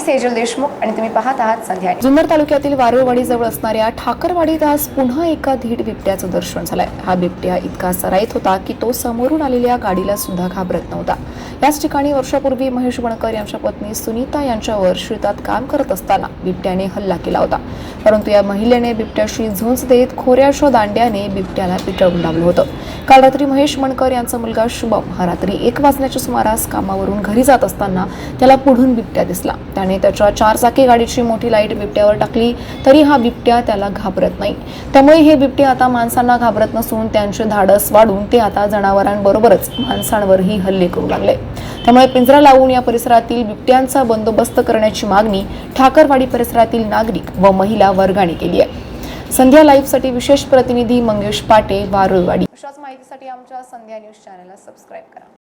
सेजल देशमुख आणि तुम्ही पाहत आहात संध्या जुन्नर तालुक्यातील वारुळवाडी जवळ असणाऱ्या ठाकरवाडीत आज पुन्हा एका धीड बिबट्याचं दर्शन झालंय. हा बिबट्या इतका सराईत होता की तो समोरून आलेल्या गाडीला सुद्धा घाबरत नव्हता. याच ठिकाणी वर्षापूर्वी महेश वणकर यांच्या पत्नी सुनीता यांच्यावर शेतात काम करत असताना बिबट्याने हल्ला केला होता. परंतु या महिलेने बिबट्याशी झुंज देत खोऱ्याशो दांड्याने बिबट्याला पिटळून लावलं होतं. काल रात्री महेश मणकर यांचा मुलगा शुभम हा रात्री एक वाजण्याच्या सुमारास कामावरून घरी जात असताना त्याला पुढून बिबट्या दिसला. त्याने त्याच्या चार चाकी गाडीची मोठी लाइट बिबट्यावर टाकली तरी हा बिबट्या त्याला घाबरत नाही. त्यामुळे हे बिबटे आता माणसांना घाबरत नसून त्यांचे धाडस वाढून ते आता जनावरांबरोबरच माणसांवरही हल्ले करू लागले. त्यामुळे पिंजरा लावून या परिसरातील बिबट्यांचा बंदोबस्त करण्याची मागणी ठाकरवाडी परिसरातील नागरिक व महिला वर्गाने केली आहे. संध्या लाईव्हसाठी विशेष प्रतिनिधी मंगेश पाटे वारुळवाडी. अशाच माहितीसाठी आमच्या संध्या न्यूज चॅनलला सबस्क्राईब करा.